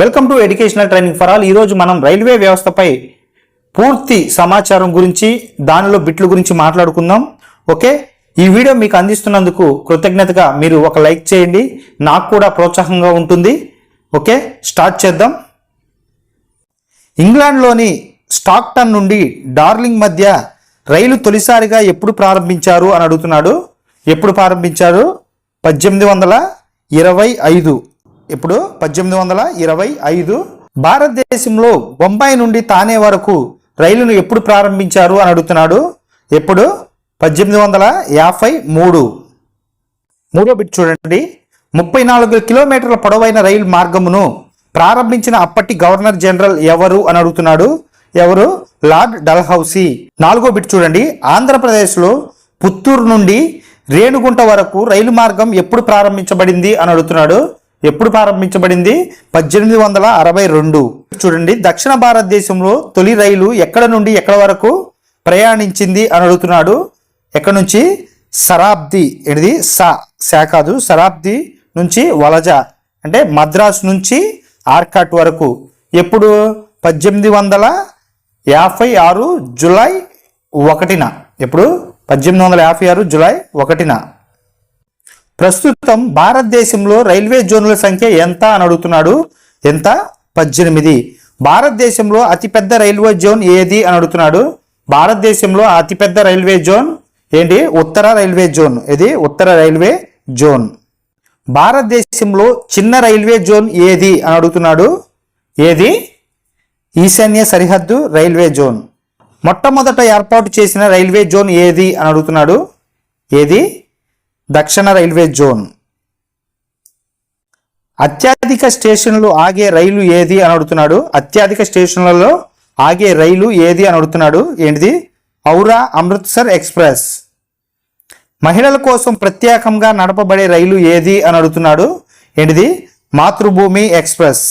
Welcome to educational training for all. ఈరోజు మనం railway వ్యవస్థపై పూర్తి సమాచారం గురించి దానిలో బిట్ల గురించి మాట్లాడుకుందాం. ఓకే? ఈ వీడియో మీకు అందిస్తున్నందుకు కృతజ్ఞతగా మీరు ఒక లైక్ చేయండి. నాకు కూడా ప్రోత్సాహంగా ఉంటుంది. ఓకే? స్టార్ట్ చేద్దాం. ఇంగ్లాండ్లోని స్టాక్టన్ నుండి డార్లింగ్ మధ్య రైలు తొలిసారిగా ఎప్పుడు ప్రారంభించారు అని అడుగుతున్నాడు. ఎప్పుడు ప్రారంభించారు? పద్దెనిమిది వందల ఇరవై ఐదు. ఇప్పుడు పద్దెనిమిది వందల ఇరవై ఐదు. భారతదేశంలో బొంబాయి నుండి తానే వరకు రైలును ఎప్పుడు ప్రారంభించారు అని అడుగుతున్నాడు. ఎప్పుడు? పద్దెనిమిది వందల యాభై మూడు. మూడో బిట్ చూడండి. ముప్పై నాలుగు కిలోమీటర్ల పొడవైన రైలు మార్గమును ప్రారంభించిన అప్పటి గవర్నర్ జనరల్ ఎవరు అని అడుగుతున్నాడు. ఎవరు? Lord Dalhousie. నాలుగో బిట్ చూడండి. ఆంధ్రప్రదేశ్లో పుత్తూరు నుండి రేణుగుంట వరకు రైలు మార్గం ఎప్పుడు ప్రారంభించబడింది అని అడుగుతున్నాడు. ఎప్పుడు ప్రారంభించబడింది? పద్దెనిమిది వందల అరవై రెండు. చూడండి దక్షిణ భారతదేశంలో తొలి రైలు ఎక్కడ నుండి ఎక్కడ వరకు ప్రయాణించింది అని అడుగుతున్నాడు. ఎక్కడ నుంచి? శరాబ్ది ఏంటిది? సా. శా కాదు శరాబ్ది నుంచి వలజ. అంటే మద్రాస్ నుంచి ఆర్కాట్ వరకు. ఎప్పుడు? పద్దెనిమిది వందల యాభై ఆరు జులై ఒకటిన. ఎప్పుడు? పద్దెనిమిది వందల యాభై ఆరు జులై ఒకటిన. ప్రస్తుతం భారతదేశంలో రైల్వే జోన్ల సంఖ్య ఎంత అని అడుగుతున్నాడు? ఎంత? పద్దెనిమిది. భారతదేశంలో అతిపెద్ద రైల్వే జోన్ ఏది అని అడుగుతున్నాడు? భారతదేశంలో అతిపెద్ద రైల్వే జోన్ ఏంటి? ఉత్తర రైల్వే జోన్. ఇది ఉత్తర రైల్వే జోన్. భారతదేశంలో చిన్న రైల్వే జోన్ ఏది అని అడుగుతున్నాడు? ఏది? ఈశాన్య సరిహద్దు రైల్వే జోన్. మొట్టమొదట ఏర్పాటు చేసిన రైల్వే జోన్ ఏది అని అడుగుతున్నాడు? ఏది? దక్షిణ రైల్వే జోన్. అత్యధిక స్టేషన్లు ఆగే రైలు ఏది అని అడుగుతున్నాడు. అత్యధిక స్టేషన్లలో ఆగే రైలు ఏది అని అడుగుతున్నాడు. ఏంటిది? ఔరా అమృత్సర్ ఎక్స్ప్రెస్. మహిళల కోసం ప్రత్యేకంగా నడపబడే రైలు ఏది అని అడుగుతున్నాడు. ఏంటిది? మాతృభూమి ఎక్స్ప్రెస్.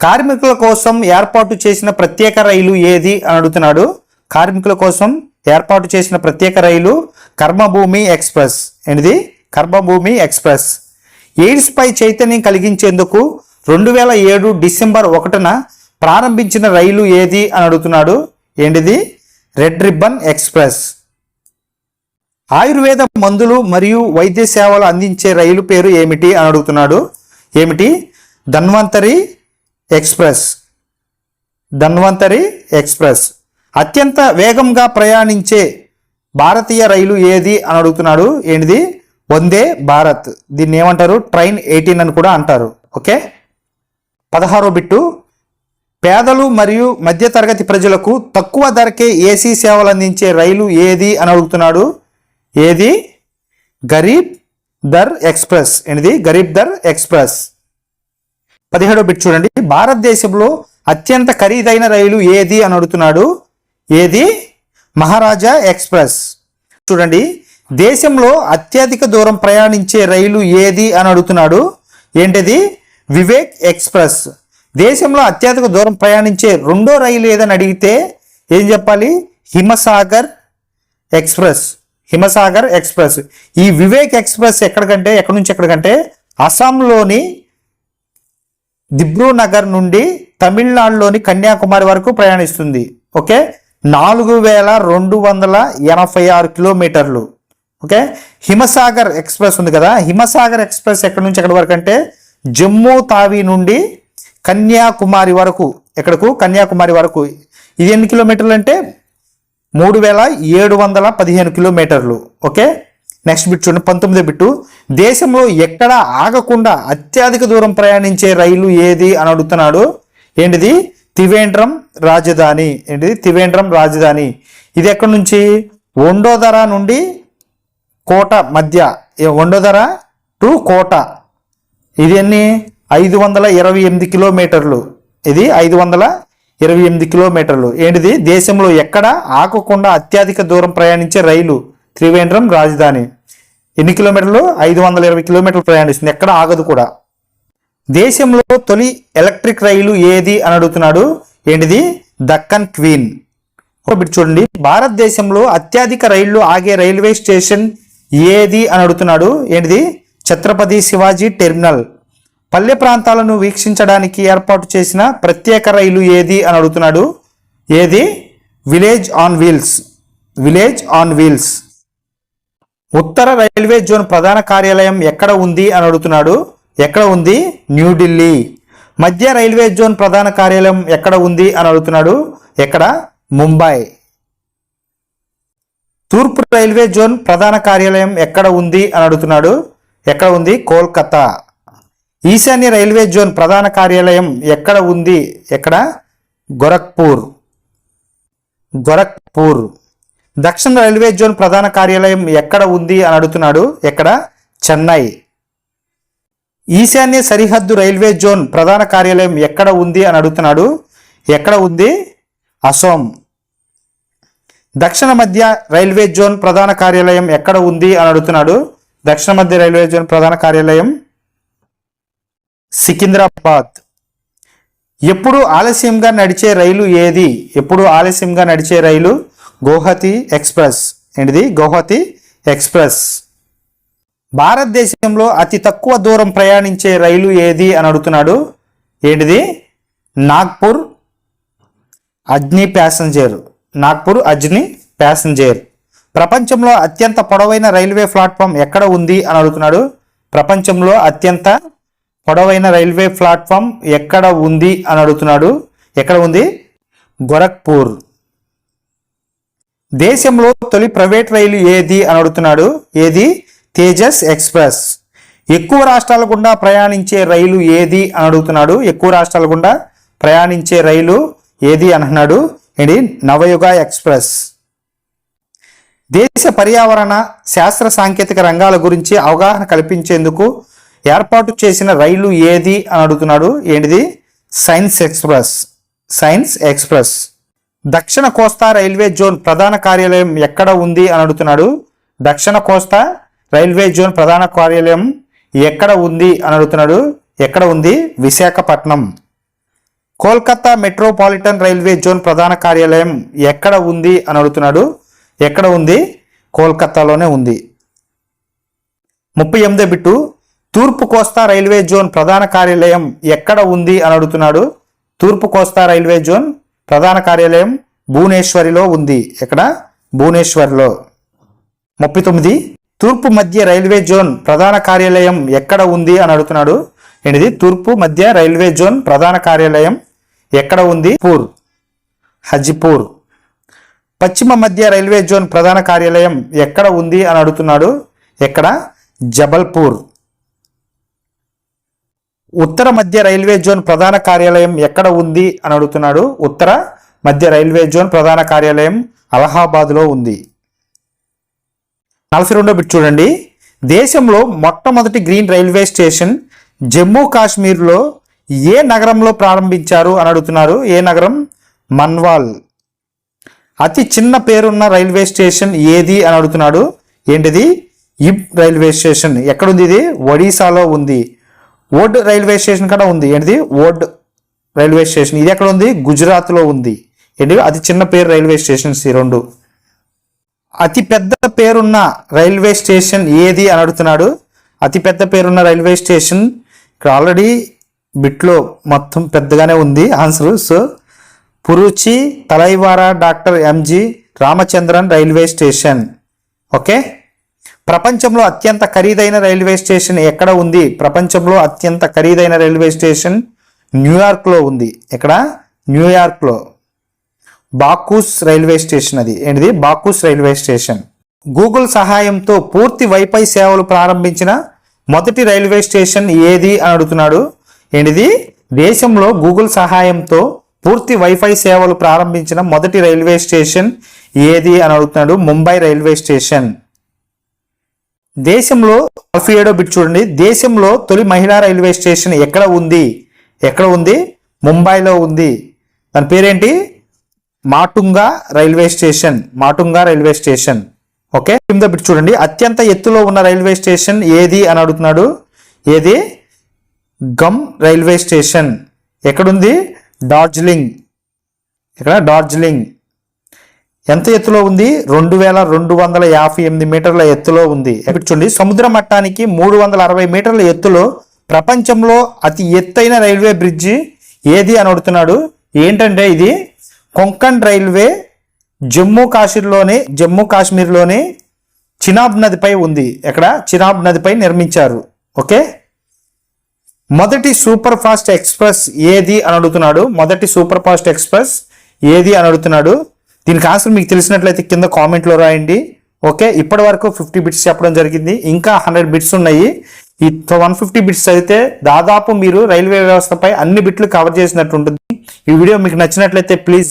కార్మికుల కోసం ఏర్పాటు చేసిన ప్రత్యేక రైలు ఏది అని అడుగుతున్నాడు. కార్మికుల కోసం ఏర్పాటు చేసిన ప్రత్యేక రైలు కర్మభూమి ఎక్స్ప్రెస్. ఏంటిది? కర్మభూమి ఎక్స్ప్రెస్. ఎయిడ్స్పై చైతన్యం కలిగించేందుకు రెండు వేల ఏడు డిసెంబర్ ఒకటిన ప్రారంభించిన రైలు ఏది అని అడుగుతున్నాడు. ఏంటిది? Red ribbon express. ఆయుర్వేద మందులు మరియు వైద్య సేవలు అందించే రైలు పేరు ఏమిటి అని అడుగుతున్నాడు. ఏమిటి? ధన్వంతరి ఎక్స్ప్రెస్. ధన్వంతరి ఎక్స్ప్రెస్. అత్యంత వేగంగా ప్రయాణించే భారతీయ రైలు ఏది అని అడుగుతున్నాడు. ఏంటిది? వందే భారత్. దీన్ని ఏమంటారు? ట్రైన్ ఎయిటీన్ అని కూడా అంటారు. ఓకే? పదహారో బిట్టు. పేదలు మరియు మధ్యతరగతి ప్రజలకు తక్కువ ధరకే ఏసీ సేవలు అందించే రైలు ఏది అని అడుగుతున్నాడు. ఏది? గరీబ్ దర్ ఎక్స్ప్రెస్. ఏంటిది? గరీబ్ దర్ ఎక్స్ప్రెస్. పదిహేడో బిట్ చూడండి. భారతదేశంలో అత్యంత ఖరీదైన రైలు ఏది అని అడుగుతున్నాడు. ఏది? మహారాజా ఎక్స్ప్రెస్. చూడండి దేశంలో అత్యధిక దూరం ప్రయాణించే రైలు ఏది అని అడుగుతున్నాడు. ఏంటిది? వివేక్ ఎక్స్ప్రెస్. దేశంలో అత్యధిక దూరం ప్రయాణించే రెండో రైలు ఏదని అడిగితే ఏం చెప్పాలి? హిమసాగర్ ఎక్స్ప్రెస్. హిమసాగర్ ఎక్స్ప్రెస్. ఈ వివేక్ ఎక్స్ప్రెస్ ఎక్కడికంటే ఎక్కడి నుంచి ఎక్కడికంటే అస్సాంలోని దిబ్రూ నగర్ నుండి తమిళనాడులోని కన్యాకుమారి వరకు ప్రయాణిస్తుంది. ఓకే? నాలుగు వేల రెండు వందల ఎనభై ఆరు కిలోమీటర్లు. ఓకే? హిమసాగర్ ఎక్స్ప్రెస్ ఉంది కదా? హిమసాగర్ ఎక్స్ప్రెస్ ఎక్కడి నుంచి ఎక్కడి వరకు అంటే జమ్మూ తావి నుండి కన్యాకుమారి వరకు. ఎక్కడకు? కన్యాకుమారి వరకు. ఇది ఎన్ని కిలోమీటర్లు అంటే? మూడు వేల ఏడు వందల పదిహేను కిలోమీటర్లు. ఓకే? నెక్స్ట్ బిట్ చూడండి. పంతొమ్మిది బిట్టు. దేశంలో ఎక్కడ ఆగకుండా అత్యధిక దూరం ప్రయాణించే రైలు ఏది అని అడుగుతున్నాడు. ఏంటిది? త్రివేంద్రం రాజధాని. ఏంటిది? త్రివేంద్రం రాజధాని. ఇది ఎక్కడి నుంచి? ఒండోదర నుండి కోట మధ్య. ఒండోదర టు కోట. ఇది ఎన్ని? ఐదు వందల ఇరవై ఎనిమిది కిలోమీటర్లు. ఇది ఐదు వందల ఇరవై ఎనిమిది కిలోమీటర్లు. ఏంటిది? దేశంలో ఎక్కడ ఆకుకుండా అత్యధిక దూరం ప్రయాణించే రైలు త్రివేంద్రం రాజధాని. ఎన్ని కిలోమీటర్లు? ఐదు వందల ఇరవై కిలోమీటర్లు ప్రయాణిస్తుంది. ఎక్కడ ఆగదు కూడా. దేశంలో తొలి ఎలక్ట్రిక్ రైలు ఏది అని అడుగుతున్నాడు? ఏంటిది? దక్కన్ క్వీన్. ఒక చూడండి. భారతదేశంలో అత్యధిక రైళ్ళు ఆగే రైల్వే స్టేషన్ ఏది అని అడుగుతున్నాడు? ఏంటిది? ఛత్రపతి శివాజీ టెర్మినల్. పల్లె ప్రాంతాలను వీక్షించడానికి ఏర్పాటు చేసిన ప్రత్యేక రైలు ఏది అని అడుగుతున్నాడు? ఏది? Village on wheels. Village on wheels. Uttara railway zone ప్రధాన కార్యాలయం ఎక్కడ ఉంది అని అడుగుతున్నాడు? ఎక్కడ ఉంది? న్యూఢిల్లీ మధ్య రైల్వే జోన్ ప్రధాన కార్యాలయం ఎక్కడ ఉంది అని అడుగుతున్నాడు. ఎక్కడ? ముంబై. తూర్పు రైల్వే జోన్ ప్రధాన కార్యాలయం ఎక్కడ ఉంది అని అడుగుతున్నాడు. ఎక్కడ ఉంది? కోల్కతా. ఈశాన్య రైల్వే జోన్ ప్రధాన కార్యాలయం ఎక్కడ ఉంది? ఎక్కడ? గోరఖ్పూర్. గోరఖ్పూర్. దక్షిణ రైల్వే జోన్ ప్రధాన కార్యాలయం ఎక్కడ ఉంది అని అడుగుతున్నాడు. ఎక్కడ? చెన్నై. ఈశాన్య సరిహద్దు రైల్వే జోన్ ప్రధాన కార్యాలయం ఎక్కడ ఉంది అని అడుగుతున్నాడు. ఎక్కడ ఉంది? అసోం. దక్షిణ మధ్య రైల్వే జోన్ ప్రధాన కార్యాలయం ఎక్కడ ఉంది అని అడుగుతున్నాడు. దక్షిణ మధ్య రైల్వే జోన్ ప్రధాన కార్యాలయం సికింద్రాబాద్. ఎప్పుడు ఆలస్యంగా నడిచే రైలు ఏది? ఎప్పుడు ఆలస్యంగా నడిచే రైలు? గౌహతి ఎక్స్ప్రెస్. ఏంటిది? గౌహతి ఎక్స్ప్రెస్. భారతదేశంలో అతి తక్కువ దూరం ప్రయాణించే రైలు ఏది అని అడుగుతున్నాడు. ఏంటిది? నాగ్పూర్ అజ్ని ప్యాసింజర్. నాగ్పూర్ అజ్ని ప్యాసింజర్. ప్రపంచంలో అత్యంత పొడవైన రైల్వే ప్లాట్ఫామ్ ఎక్కడ ఉంది అని అడుగుతున్నాడు. ప్రపంచంలో అత్యంత పొడవైన రైల్వే ప్లాట్ఫామ్ ఎక్కడ ఉంది అని అడుగుతున్నాడు. ఎక్కడ ఉంది? గోరఖ్పూర్. దేశంలో తొలి ప్రైవేట్ రైలు ఏది అని అడుగుతున్నాడు. ఏది? తేజస్ ఎక్స్ప్రెస్. ఎక్కువ రాష్ట్రాల గుండా ప్రయాణించే రైలు ఏది అని అడుగుతున్నాడు. ఎక్కువ రాష్ట్రాల గుండా ప్రయాణించే రైలు ఏది అంటున్నాడు ఏంటి? నవయుగ ఎక్స్ప్రెస్. దేశ పర్యావరణ శాస్త్ర సాంకేతిక రంగాల గురించి అవగాహన కల్పించేందుకు ఏర్పాటు చేసిన రైలు ఏది అని అడుగుతున్నాడు. ఏంటిది? Science express. Science express. దక్షిణ కోస్తా రైల్వే జోన్ ప్రధాన కార్యాలయం ఎక్కడ ఉంది అని అడుగుతున్నాడు. దక్షిణ కోస్తా రైల్వే జోన్ ప్రధాన కార్యాలయం ఎక్కడ ఉంది అని అడుగుతున్నాడు. ఎక్కడ ఉంది? Visakhapatnam. Kolkata metropolitan railway zone ప్రధాన కార్యాలయం ఎక్కడ ఉంది అని అడుగుతున్నాడు. ఎక్కడ ఉంది? కోల్కతాలోనే ఉంది. ముప్పై ఎనిమిదో బిట్టు తూర్పు కోస్తా రైల్వే జోన్ ప్రధాన కార్యాలయం ఎక్కడ ఉంది అని అడుగుతున్నాడు. తూర్పు కోస్తా రైల్వే జోన్ ప్రధాన కార్యాలయం భువనేశ్వరిలో ఉంది. ఎక్కడ? భువనేశ్వర్లో. ముప్పై తొమ్మిది తూర్పు మధ్య రైల్వే జోన్ ప్రధాన కార్యాలయం ఎక్కడ ఉంది అని అడుగుతున్నాడు. ఏంటిది? తూర్పు మధ్య రైల్వే జోన్ ప్రధాన కార్యాలయం ఎక్కడ ఉంది? పూర్. హజిపూర్. పశ్చిమ మధ్య రైల్వే జోన్ ప్రధాన కార్యాలయం ఎక్కడ ఉంది అని అడుగుతున్నాడు. ఎక్కడ? జబల్పూర్. ఉత్తర మధ్య రైల్వే జోన్ ప్రధాన కార్యాలయం ఎక్కడ ఉంది అని అడుగుతున్నాడు. ఉత్తర మధ్య రైల్వే జోన్ ప్రధాన కార్యాలయం అలహాబాద్లో ఉంది. నలభై రెండో బిట్ చూడండి. దేశంలో మొట్టమొదటి గ్రీన్ రైల్వే స్టేషన్ జమ్మూ కాశ్మీర్లో ఏ నగరంలో ప్రారంభించారు అని అడుగుతున్నారు. ఏ నగరం? మన్వాల్. అతి చిన్న పేరున్న రైల్వే స్టేషన్ ఏది అని అడుగుతున్నాడు. ఏంటిది? ఇబ్ రైల్వే స్టేషన్ ఎక్కడుంది ఇది? ఒడిశాలో ఉంది. ఓడ్ రైల్వే స్టేషన్ కూడా ఉంది. ఏంటిది? ఓడ్ రైల్వే స్టేషన్ ఇది ఎక్కడ ఉంది గుజరాత్లో ఉంది. ఏంటి అతి చిన్న పేరు రైల్వే స్టేషన్స్ ఈ రెండు. అతి పెద్ద పేరున్న రైల్వే స్టేషన్ ఏది అని అడుగుతున్నాడు. అతిపెద్ద పేరున్న రైల్వే స్టేషన్ ఇక్కడ ఆల్రెడీ బిట్లో మొత్తం పెద్దగానే ఉంది answer. So Puratchi Thalaivar doctor MG Ramachandran railway station. Okay? ప్రపంచంలో అత్యంత ఖరీదైన రైల్వే స్టేషన్ ఎక్కడ ఉంది? ప్రపంచంలో అత్యంత ఖరీదైన రైల్వే స్టేషన్ న్యూయార్క్లో ఉంది. ఎక్కడ? న్యూయార్క్లో. బాకూస్ రైల్వే స్టేషన్ అది. ఏంటిది? బాకూస్ రైల్వే స్టేషన్. గూగుల్ సహాయంతో పూర్తి వైఫై సేవలు ప్రారంభించిన మొదటి రైల్వే స్టేషన్ ఏది అని అడుగుతున్నాడు. ఏంటిది? దేశంలో గూగుల్ సహాయంతో పూర్తి వైఫై సేవలు ప్రారంభించిన మొదటి రైల్వే స్టేషన్ ఏది అని అడుగుతున్నాడు. Mumbai railway station. దేశంలో నలభై ఏడో బిట్ చూడండి. దేశంలో తొలి మహిళా రైల్వే స్టేషన్ ఎక్కడ ఉంది? ఎక్కడ ఉంది? ముంబైలో ఉంది. దాని పేరేంటి? Matunga railway station Matunga railway station. Okay? కింద బిట్ చూడండి. అత్యంత ఎత్తులో ఉన్న రైల్వే స్టేషన్ ఏది అని అడుగుతున్నాడు? ఏది? Ghum railway station. ఎక్కడుంది? డార్జిలింగ్. ఇక్కడ డార్జిలింగ్. ఎంత ఎత్తులో ఉంది? రెండు వేల రెండు వందల యాభై ఎనిమిది మీటర్ల ఎత్తులో ఉంది. చూడండి. సముద్ర మట్టానికి మూడు వందల అరవై మీటర్ల ఎత్తులో ప్రపంచంలో అతి ఎత్తైన రైల్వే బ్రిడ్జి ఏది అని అడుగుతున్నాడు? ఏంటంటే ఇది కొంకణ్ రైల్వే జమ్మూ కాశ్మీర్లోని జమ్మూ కాశ్మీర్లోని చినాబ్ నదిపై ఉంది. ఎక్కడ? చినాబ్ నదిపై నిర్మించారు. ఓకే? మొదటి సూపర్ ఫాస్ట్ ఎక్స్ప్రెస్ ఏది అని అడుగుతున్నాడు. మొదటి సూపర్ ఫాస్ట్ ఎక్స్ప్రెస్ ఏది అని అడుగుతున్నాడు. దీనికి ఆన్సర్ మీకు తెలిసినట్లయితే కింద కామెంట్లో రాయండి. ఓకే? ఇప్పటి వరకు ఫిఫ్టీ బిట్స్ చెప్పడం జరిగింది. ఇంకా హండ్రెడ్ బిట్స్ ఉన్నాయి. ఈ వన్ ఫిఫ్టీ బిట్స్ అయితే దాదాపు మీరు రైల్వే వ్యవస్థపై అన్ని బిట్లు కవర్ చేసినట్టు ఉంటుంది. ఈ వీడియో మీకు నచ్చినట్లయితే ప్లీజ్